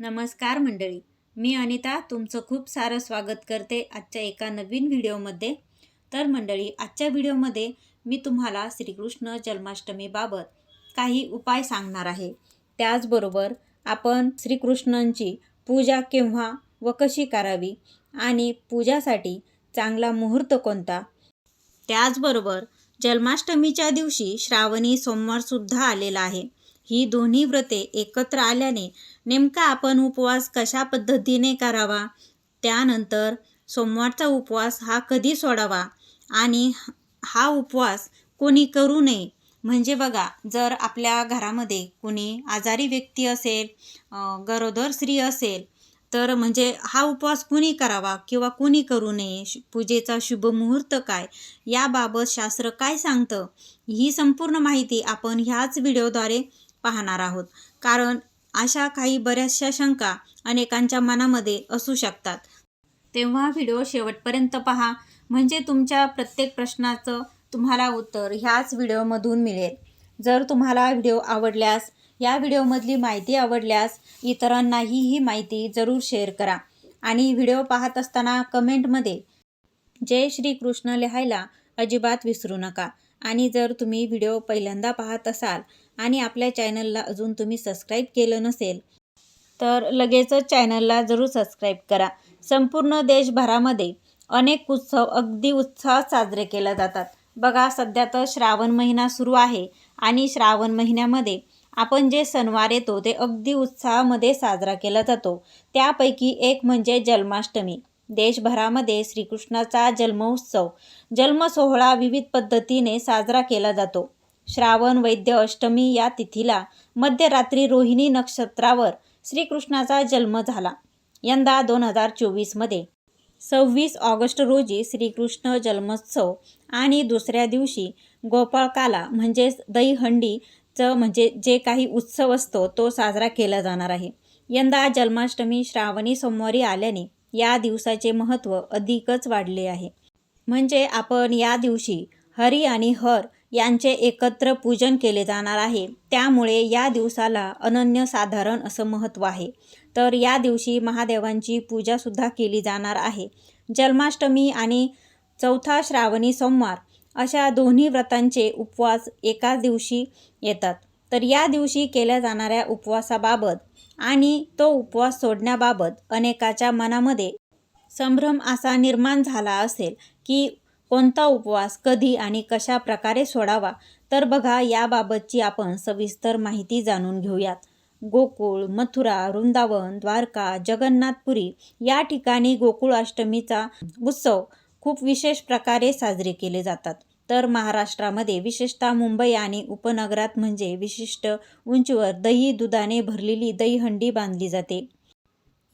नमस्कार मंडळी. मी अनिता तुमचं खूप सारं स्वागत करते आजच्या एका नवीन व्हिडिओमध्ये. तर मंडळी आजच्या व्हिडिओमध्ये मी तुम्हाला श्रीकृष्ण जन्माष्टमीबाबत काही उपाय सांगणार आहे. त्याचबरोबर आपण श्रीकृष्णांची पूजा केव्हा व कशी करावी आणि पूजासाठी चांगला मुहूर्त कोणता? त्याचबरोबर जन्माष्टमीच्या दिवशी श्रावणी सोमवारसुद्धा आलेला आहे. ही दोन्ही व्रते एकत्र आल्याने नेमका आपण उपवास कशा पद्धतीने करावा? त्यानंतर सोमवारचा उपवास हा कधी सोडावा? आणि हा उपवास कोणी करू नये? म्हणजे बघा जर आपल्या घरामध्ये कोणी आजारी व्यक्ती असेल गरोदर स्त्री असेल तर म्हणजे हा उपवास कुणी करावा किंवा कुणी करू नये? पूजेचा शुभ मुहूर्त काय? याबाबत शास्त्र काय सांगतं? ही संपूर्ण माहिती आपण ह्याच व्हिडिओद्वारे पाहणार आहोत. कारण अशा काही बऱ्याचशा शंका अनेकांच्या मनामध्ये असू शकतात. तेव्हा व्हिडिओ शेवटपर्यंत पहा. म्हणजे तुमच्या प्रत्येक प्रश्नाचं तुम्हाला उत्तर ह्याच व्हिडिओमधून मिळेल. जर तुम्हाला व्हिडिओ आवडल्यास या व्हिडिओमधली माहिती आवडल्यास इतरांनाही ही माहिती जरूर शेअर करा. आणि व्हिडिओ पाहत असताना कमेंटमध्ये जय श्रीकृष्ण लिहायला अजिबात विसरू नका. आणि जर तुम्ही व्हिडिओ पहिल्यांदा पाहत असाल आणि आपल्या चॅनलला अजून तुम्ही सबस्क्राईब केलं नसेल तर लगेचच चॅनलला जरूर सबस्क्राईब करा. संपूर्ण देशभरामध्ये अनेक उत्सव अगदी उत्साहात साजरे केले जातात. बघा सध्या तर श्रावण महिना सुरू आहे आणि श्रावण महिन्यामध्ये आपण जे सणवार येतो ते अगदी उत्साहामध्ये साजरा केला जातो. त्यापैकी एक म्हणजे जन्माष्टमी. देशभरामध्ये श्रीकृष्णाचा जन्मोत्सव जन्मसोहळा विविध पद्धतीने साजरा केला जातो. श्रावण वैद्य अष्टमी या तिथीला मध्यरात्री रोहिणी नक्षत्रावर श्रीकृष्णाचा जन्म झाला. यंदा दोन हजार चोवीसमध्ये सव्वीस ऑगस्ट रोजी श्रीकृष्ण जन्मोत्सव आणि दुसऱ्या दिवशी गोपाळकाला म्हणजेच दहीहंडीचं म्हणजे जे काही उत्सव असतो तो साजरा केला जाणार आहे. यंदा जन्माष्टमी श्रावणी सोमवारी आल्याने या दिवसाचे महत्त्व अधिकच वाढले आहे. म्हणजे आपण या दिवशी हरी आणि हर यांचे एकत्र पूजन केले जाणार आहे. त्यामुळे या दिवसाला अनन्यसाधारण असं महत्त्व आहे. तर या दिवशी महादेवांची पूजासुद्धा केली जाणार आहे. जन्माष्टमी आणि चौथा श्रावणी सोमवार अशा दोन्ही व्रतांचे उपवास एकाच दिवशी येतात. तर या दिवशी केल्या जाणाऱ्या उपवासाबाबत आणि तो उपवास सोडण्याबाबत अनेकाच्या मनामध्ये संभ्रम असा निर्माण झाला असेल की कोणता उपवास कधी आणि कशा प्रकारे सोडावा? तर बघा याबाबतची आपण सविस्तर माहिती जाणून घेऊयात. गोकुळ मथुरा वृंदावन द्वारका जगन्नाथपुरी या ठिकाणी गोकुळाष्टमीचा उत्सव खूप विशेष प्रकारे साजरे केले जातात. तर महाराष्ट्रामध्ये विशेषतः मुंबई आणि उपनगरात म्हणजे विशिष्ट उंचीवर दही दुधाने भरलेली दहीहंडी बांधली जाते.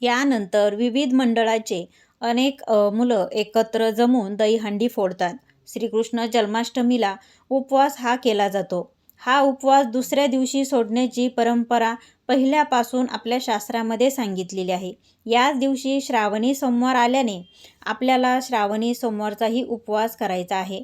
यानंतर विविध मंडळाचे अनेक मुलं एकत्र जमून दहीहंडी फोडतात. श्रीकृष्ण जन्माष्टमीला उपवास हा केला जातो. हा उपवास दुसऱ्या दिवशी सोडण्याची परंपरा पहिल्यापासून आपल्या शास्त्रामध्ये सांगितलेली आहे. याच दिवशी श्रावणी सोमवार आल्याने आपल्याला श्रावणी सोमवारचाही उपवास करायचा आहे.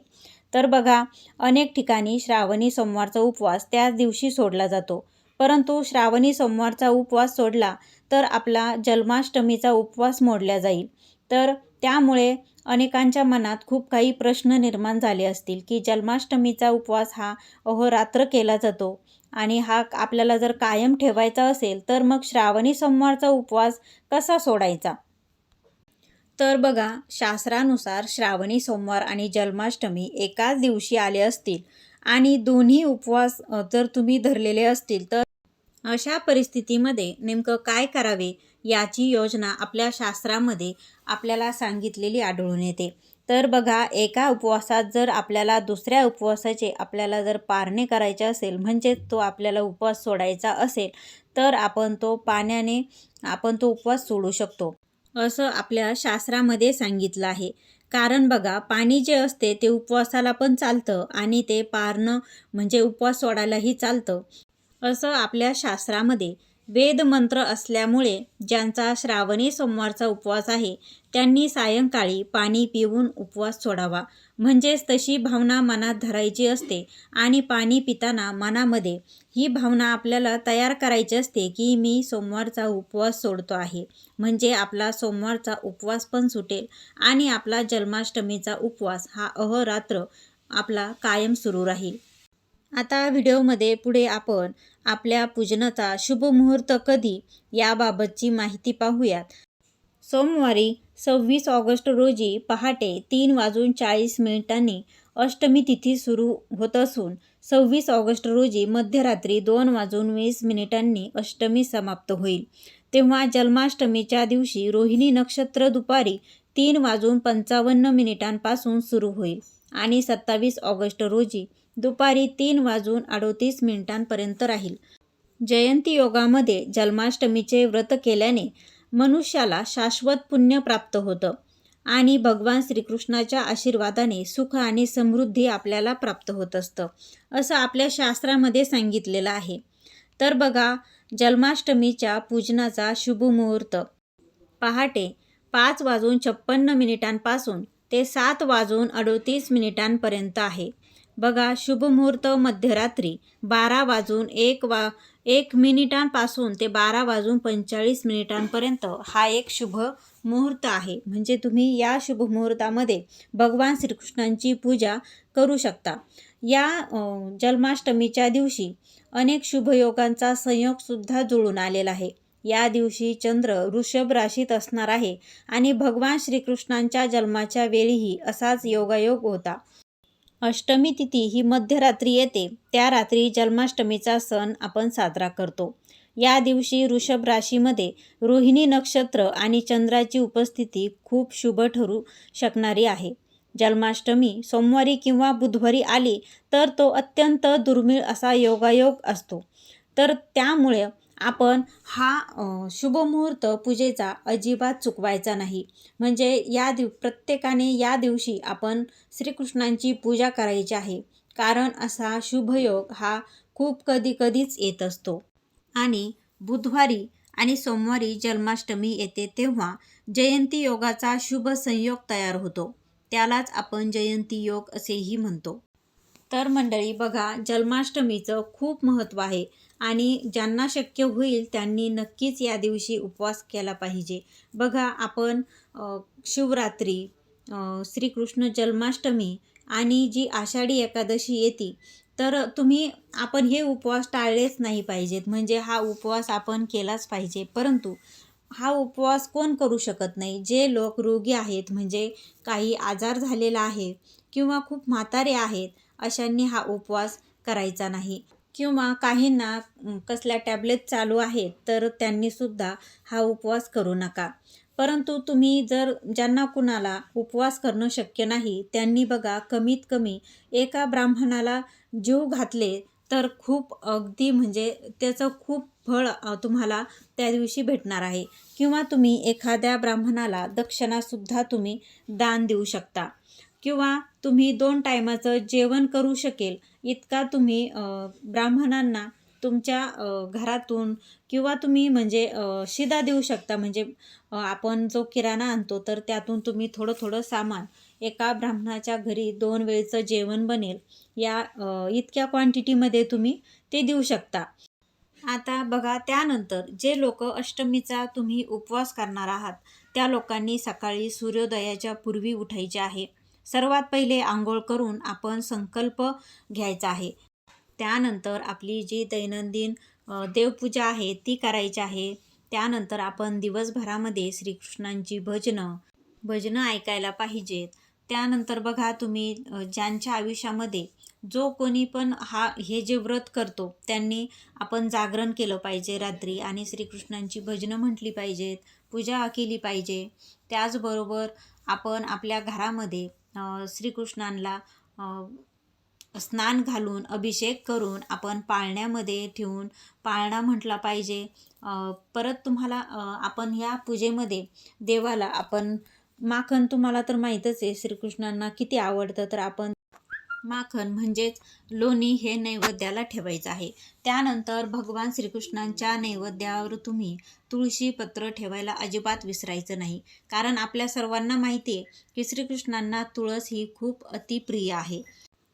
तर बघा अनेक ठिकाणी श्रावणी सोमवारचा उपवास त्याच दिवशी सोडला जातो. परंतु श्रावणी सोमवारचा उपवास सोडला तर आपला जन्माष्टमीचा उपवास मोडला जाईल. तर त्यामुळे अनेकांच्या मनात खूप काही प्रश्न निर्माण झाले असतील की जन्माष्टमीचा उपवास हा अहोरात्र केला जातो आणि हा आपल्याला जर कायम ठेवायचा असेल तर मग श्रावणी सोमवारचा उपवास कसा सोडायचा? तर बघा शास्त्रानुसार श्रावणी सोमवार आणि जन्माष्टमी एकाच दिवशी आले असतील आणि दोन्ही उपवास जर तुम्ही धरलेले असतील तर अशा परिस्थितीमध्ये नेमकं काय करावे? याची योजना आपल्या शास्त्रामध्ये आपल्याला सांगितलेली आढळून येते. तर बघा एका उपवासात जर आपल्याला दुसऱ्या उपवासाचे आपल्याला जर पारणे करायचे असेल म्हणजे तो आपल्याला उपवास सोडायचा असेल तर आपण तो पाण्याने आपण तो उपवास सोडू शकतो. असं आपल्या शास्त्रामध्ये सांगितलं आहे. कारण बघा पाणी जे असते ते उपवासाला पण चालतं आणि ते पारणं म्हणजे उपवास सोडायलाही चालतं. असं आपल्या शास्त्रामध्ये वेदमंत्र असल्यामुळे ज्यांचा श्रावणी सोमवारचा उपवास आहे त्यांनी सायंकाळी पाणी पिऊन उपवास सोडावा. म्हणजेच तशी भावना मनात धरायची असते आणि पाणी पिताना मनामध्ये ही भावना आपल्याला तयार करायची असते की मी सोमवारचा उपवास सोडतो आहे. म्हणजे आपला सोमवारचा उपवास पण सुटेल आणि आपला जन्माष्टमीचा उपवास हा अहोरात्र आपला कायम सुरू राहील. आता व्हिडिओमध्ये पुढे आपण आपल्या पूजनाचा शुभ मुहूर्त कधी याबाबतची माहिती पाहूयात. सोमवारी सव्वीस ऑगस्ट रोजी पहाटे तीन वाजून चाळीस मिनिटांनी अष्टमी तिथी सुरू होत असून सव्वीस ऑगस्ट रोजी मध्यरात्री दोन वाजून वीस मिनिटांनी अष्टमी समाप्त होईल. तेव्हा जन्माष्टमीच्या दिवशी रोहिणी नक्षत्र दुपारी तीन वाजून पंचावन्न मिनिटांपासून सुरू होईल आणि सत्तावीस ऑगस्ट रोजी दुपारी तीन वाजून अडोतीस मिनिटांपर्यंत राहील. जयंती योगामध्ये जन्माष्टमीचे व्रत केल्याने मनुष्याला शाश्वत पुण्य प्राप्त होतं आणि भगवान श्रीकृष्णाच्या आशीर्वादाने सुख आणि समृद्धी आपल्याला प्राप्त होत असतं असं आपल्या शास्त्रामध्ये सांगितलेलं आहे. तर बघा जन्माष्टमीच्या पूजनाचा शुभमुहूर्त पहाटे पाच वाजून छप्पन्न मिनिटांपासून ते सात वाजून अडोतीस मिनिटांपर्यंत आहे. बघा शुभमुहूर्त मध्यरात्री बारा वाजून एक वा एक मिनिटांपासून ते बारा वाजून पंचेचाळीस मिनिटांपर्यंत हा एक शुभ मुहूर्त आहे. म्हणजे तुम्ही या शुभ मुहूर्तामध्ये भगवान श्रीकृष्णांची पूजा करू शकता. या जन्माष्टमीच्या दिवशी अनेक शुभयोगांचा संयोगसुद्धा जुळून आलेला आहे. या दिवशी चंद्र वृषभ राशीत असणार आहे आणि भगवान श्रीकृष्णांच्या जन्माच्या वेळीही असाच योगायोग होता. अष्टमी तिथी ही मध्यरात्री येते. त्या रात्री जन्माष्टमीचा सण आपण साजरा करतो. या दिवशी वृषभ राशीमध्ये रोहिणी नक्षत्र आणि चंद्राची उपस्थिती खूप शुभ ठरू शकणारी आहे. जन्माष्टमी सोमवारी किंवा बुधवारी आली तर तो अत्यंत दुर्मिळ असा योगायोग असतो. तर त्यामुळे आपण हा शुभमुहूर्त शुभ मुहूर्त पूजेचा अजिबात चुकवायचा नाही. म्हणजे या दिव प्रत्येकाने या दिवशी आपण श्रीकृष्णांची पूजा करायची आहे. कारण असा शुभयोग हा खूप कधी कधीच येत असतो. आणि बुधवारी आणि सोमवारी जन्माष्टमी येते तेव्हा जयंती योगाचा शुभ संयोग तयार होतो. त्यालाच आपण जयंती योग असेही म्हणतो. तर मंडळी बघा जन्माष्टमीचं खूप महत्त्व आहे आणि ज्यांना शक्य होईल त्यांनी नक्कीच या दिवशी उपवास केला पाहिजे. बघा आपण शिवरात्री श्रीकृष्ण जन्माष्टमी आणि जी आषाढी एकादशी येते तर तुम्ही आपण हे उपवास टाळलेच नाही पाहिजेत. म्हणजे हा उपवास आपण केलाच पाहिजे. परंतु हा उपवास कोण करू शकत नाही? जे लोक रोगी आहेत म्हणजे काही आजार झालेला आहे किंवा खूप म्हातारे आहेत अशांनी हा उपवास करायचा नाही. किंवा काहींना कसल्या टॅबलेट चालू आहेत तर त्यांनीसुद्धा हा उपवास करू नका. परंतु तुम्ही जर ज्यांना कुणाला उपवास करणं शक्य नाही त्यांनी बघा कमीत कमी एका ब्राह्मणाला जीव घातले तर खूप अगदी म्हणजे त्याचं खूप फळ तुम्हाला त्या दिवशी भेटणार आहे. किंवा तुम्ही एखाद्या ब्राह्मणाला दक्षिणासुद्धा तुम्ही दान देऊ शकता. किंवा तुम्ही दोन टायमाचं जेवण करू शकेल. इतका तुम्ही ब्राह्मणांना तुमच्या घरातून किंवा तुम्ही म्हणजे शिदा देऊ शकता. म्हणजे आपण जो किराणा आणतो तर त्यातून तुम्ही थोडं थोडं सामान एका ब्राह्मणाच्या घरी दोन वेळचं जेवण बनेल. या इतक्या क्वांटिटीमध्ये तुम्ही ते देऊ शकता. आता बघा त्यानंतर जे लोक अष्टमीचा तुम्ही उपवास करणार आहात त्या लोकांनी सकाळी सूर्योदयाच्या पूर्वी उठायचे आहे. सर्वात पहिले आंघोळ करून आपण संकल्प घ्यायचा आहे. त्यानंतर आपली जी दैनंदिन देवपूजा आहे ती करायची आहे. त्यानंतर आपण दिवसभरामध्ये श्रीकृष्णांची भजनं भजनं ऐकायला पाहिजेत. त्यानंतर बघा तुम्ही ज्यांच्या आयुष्यामध्ये जो कोणी पण हा हे जे व्रत करतो त्यांनी आपण जागरण केलं पाहिजे रात्री आणि श्रीकृष्णांची भजनं म्हटली पाहिजेत पूजा केली पाहिजे. त्याचबरोबर आपण आपल्या घरामध्ये श्रीकृष्णांना स्नान घालून अभिषेक करून आपण पाळण्यामध्ये ठेवून पाळणा म्हटला पाहिजे. परत तुम्हाला आपण ह्या पूजेमध्ये देवाला आपण माखन तुम्हाला तर माहीतच आहे श्रीकृष्णांना किती आवडतं तर आपण माखन म्हणजेच लोणी हे नैवेद्याला ठेवायचं आहे. त्यानंतर भगवान श्रीकृष्णांच्या नैवेद्यावर तुम्ही तुळशी पत्र ठेवायला अजिबात विसरायचं नाही. कारण आपल्या सर्वांना माहिती आहे की श्रीकृष्णांना तुळस ही खूप अतिप्रिय आहे.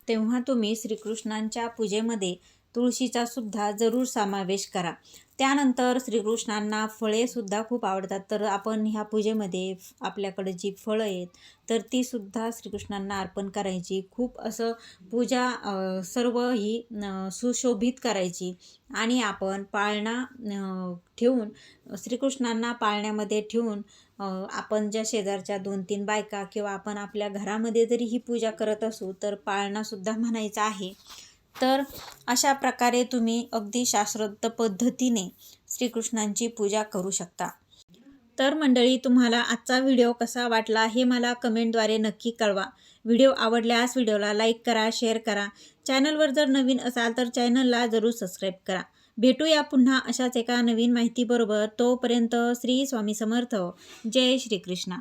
तेव्हा तुम्ही श्रीकृष्णांच्या पूजेमध्ये तुळशीचा सुद्धा जरूर समावेश करा. त्यानंतर श्रीकृष्णांना फळेसुद्धा खूप आवडतात. तर आपण ह्या पूजेमध्ये आपल्याकडे जी फळं आहेत तर तीसुद्धा श्रीकृष्णांना अर्पण करायची. खूप असं पूजा सर्व ही सुशोभित करायची. आणि आपण पाळणा ठेवून श्रीकृष्णांना पाळण्यामध्ये ठेवून आपण ज्या शेजारच्या दोन तीन बायका किंवा आपण आपल्या घरामध्ये जरी ही पूजा करत असू तर पाळणासुद्धा म्हणायचा आहे. तर अशा प्रकारे तुम्ही अगदी शास्त्रोक्त पद्धतीने श्रीकृष्णांची पूजा करू शकता. तर मंडळी तुम्हाला आजचा व्हिडिओ कसा वाटला हे मला कमेंटद्वारे नक्की कळवा. व्हिडिओ आवडल्यास व्हिडिओला लाईक करा शेअर करा. चॅनलवर जर नवीन असाल तर चॅनलला जरूर सबस्क्राईब करा. भेटूया पुन्हा अशाच एका नवीन माहितीबरोबर. तोपर्यंत श्री स्वामी समर्थ. जय श्रीकृष्णा.